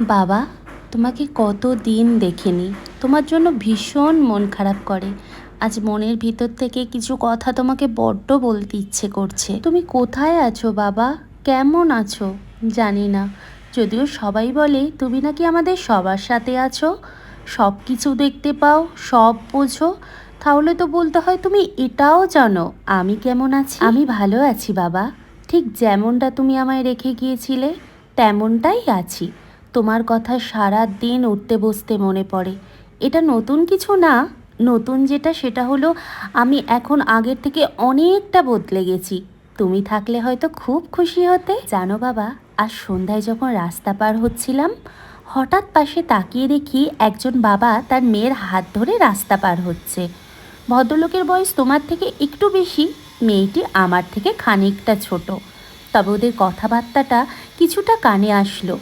বাবা, তোমাকে কত দিন দেখিনি। তোমার জন্য ভীষণ মন খারাপ করে। আজ মনের ভিতর থেকে কিছু কথা তোমাকে বড্ড বলতে ইচ্ছে করছে। তুমি কোথায় আছো বাবা? কেমন আছো? জানি না। যদিও সবাই বলে, তুমি নাকি আমাদের সবার সাথে আছো। সব কিছু দেখতে পাও, সব বোঝো। তাহলে তো বলতে হয় তুমি এটাও জানো। আমি কেমন আছি? আমি ভালো আছি বাবা। ঠিক যেমনটা তুমি আমায় রেখে গিয়েছিলে, তেমনটাই আছি। তোমার কথা সারা দিন উঠতে বসতে মনে পড়ে। এটা নতুন কিছু না? নতুন যেটা, সেটা হলো আমি এখন আগের থেকে অনেকটা বদলে গেছি। তুমি থাকলে হয়তো খুব খুশি হতে। জানো বাবা, আজ সন্ধ্যায় যখন রাস্তা পার হচ্ছিলাম, হঠাৎ পাশে তাকিয়ে দেখি একজন বাবা তার মেয়ের হাত ধরে রাস্তা পার হচ্ছে। ভদ্রলোকের বয়স তোমার থেকে একটু বেশি, মেয়েটি আমার থেকে খানিকটা ছোট। তবে ওদের কথাবার্তাটা কিছুটা কানে আসলো।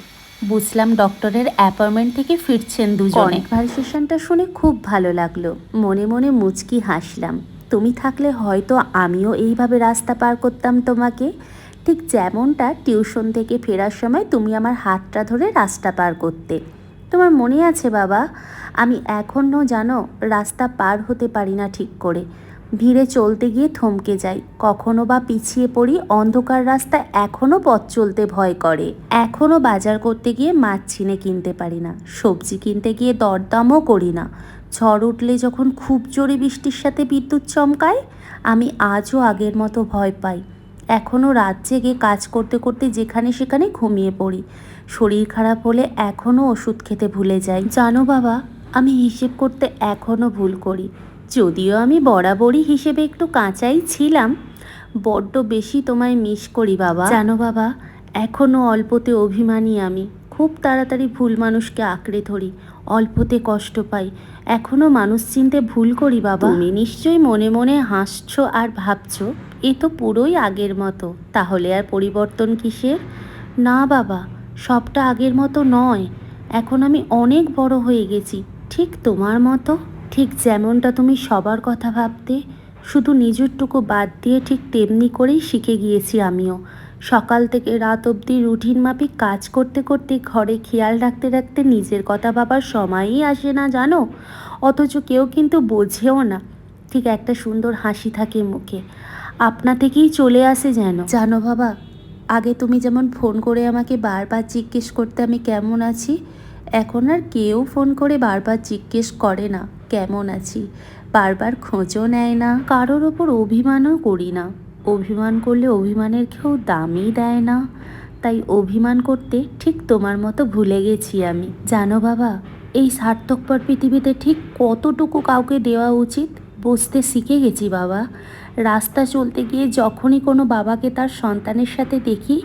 বুঝলাম ডক্টরের অ্যাপয়েন্টমেন্ট থেকে ফিরছেন দুজনে। কনভারসেশনটা শুনে খুব ভালো লাগল। মনে মনে মুচকি হাসলাম। তুমি থাকলে হয়তো আমিও এইভাবে রাস্তা পার করতাম তোমাকে। ঠিক যেমনটা টিউশন থেকে ফেরার সময় তুমি আমার হাতটা ধরে রাস্তা পার করতে। তোমার মনে আছে বাবা? আমি এখনও জানো রাস্তা পার হতে পারি না ঠিক করে। ভিড়ে চলতে গিয়ে থমকে যাই। কখনো বা পিছিয়ে পড়ি, অন্ধকার রাস্তা এখনও পথ চলতে ভয় করে। এখনও বাজার করতে গিয়ে মাছ চিনে কিনতে পারি না, সবজি কিনতে গিয়ে দরদামও করি না। ঝড় উঠলে যখন খুব জোরে বৃষ্টির সাথে বিদ্যুৎ চমকায়, আমি আজও আগের মতো ভয় পাই। এখনও রাত জেগে কাজ করতে করতে যেখানে সেখানে ঘুমিয়ে পড়ি। শরীর খারাপ হলে এখনও ওষুধ খেতে ভুলে যাই। জানো বাবা, আমি হিসেব করতে এখনও ভুল করি। যদিও আমি বরাবরই হিসেবে একটু কাঁচাই ছিলাম, বড্ড বেশি তোমায় মিস করি বাবা। জানো বাবা এখনও অল্পতে অভিমানী আমি। খুব তাড়াতাড়ি ভুল মানুষকে আঁকড়ে ধরি, অল্পতে কষ্ট পাই। এখনও মানুষ চিনতে ভুল করি বাবা। তুমি নিশ্চয়ই মনে মনে হাসছো আর ভাবছ, এ তো পুরোই আগের মতো। তাহলে আর পরিবর্তন কিসের? না বাবা, সবটা আগের মতো নয়। এখন আমি অনেক বড় হয়ে গেছি, ঠিক তোমার মতো? ঠিক যেমনটা তুমি সবার কথা ভাবতে, শুধু নিজেরটুকু বাদ দিয়ে ঠিক তেমনি করেই শিখে গিয়েছি আমিও। সকাল থেকে রাত অবধি রুটিন মাফিক কাজ করতে করতে ঘরে খেয়াল রাখতে রাখতে নিজের কথা ভাবার সময়ই আসে না, জানো? অথচ কেউ কিন্তু বোঝেও না। ঠিক একটা সুন্দর হাসি থাকে মুখে। আপনা থেকেই চলে আসে যেন। জানো বাবা, আগে তুমি যেমন ফোন করে আমাকে বারবার জিজ্ঞেস করতে আমি কেমন আছি এখন আর কেউ ফোন করে বারবার জিজ্ঞেস করে না, কেমন আছি? বারবার খোঁজও নেয় না, কারোর ওপর অভিমানও করি না। অভিমান করলে অভিমানের কেউ দামই দেয় না। তাই অভিমান করতে ঠিক তোমার মতো ভুলে গেছি আমি। জানো বাবা, এই সার্থকপর পৃথিবীতে ঠিক কতটুকু কাউকে দেওয়া উচিত বুঝতে শিখে গেছি বাবা। রাস্তা চলতে গিয়ে যখনই কোনো বাবাকে তার সন্তানের সাথে দেখি,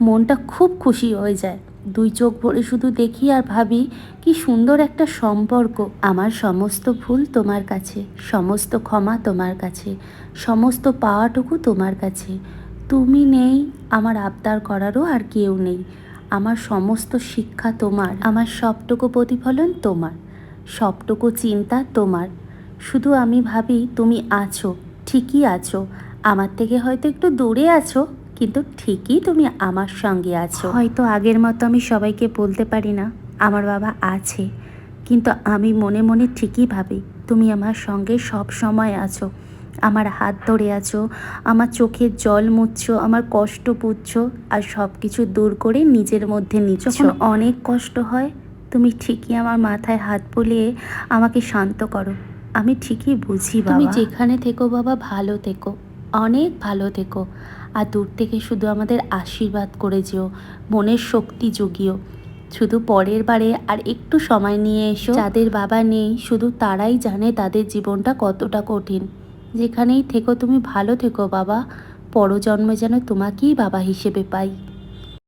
মনটা খুব খুশি হয়ে যায়। দুই চোখ ভরে শুধু দেখি আর ভাবি, কি সুন্দর একটা সম্পর্ক। আমার সমস্ত ভুল তোমার কাছে, সমস্ত ক্ষমা তোমার কাছে, সমস্ত পাওয়াটুকু তোমার কাছে। তুমি নেই, আমার আবদার করারও আর কেউ নেই। আমার সমস্ত শিক্ষা তোমার, আমার সবটুকু প্রতিফলন তোমার, সবটুকু চিন্তা তোমার। শুধু আমি ভাবি, তুমি আছো, ঠিকই আছো। আমার থেকে হয়তো একটু দূরে আছো। কিন্তু ঠিকই তুমি আমার সঙ্গে আছো। হয়তো আগের মতো আমি সবাইকে বলতে পারি না আমার বাবা আছে। কিন্তু আমি মনে মনে ঠিকই ভাবি তুমি আমার সঙ্গে সব সময় আছো। আমার হাত ধরে আছো আমার চোখের জল মুছছো আমার কষ্ট পুচ্ছো আর সব কিছু দূর করে নিজের মধ্যে নিচ্ছ। অনেক কষ্ট হয় তুমি ঠিকই আমার মাথায় হাত বুলিয়ে আমাকে শান্ত করো। আমি ঠিকই বুঝি তুমি যেখানে থেকো বাবা ভালো থেকো। অনেক ভালো থেকো। আর দূর থেকে শুধু আমাদের আশীর্বাদ করে যেও, মনের শক্তি জুগিও। শুধু পরের বারে আর একটু সময় নিয়ে এসো। যাদের বাবা নেই, শুধু তারাই জানে তাদের জীবনটা কতটা কঠিন। যেখানেই থেকো, তুমি ভালো থেকো বাবা। পরজন্মে যেন তোমাকেই বাবা হিসেবে পাই।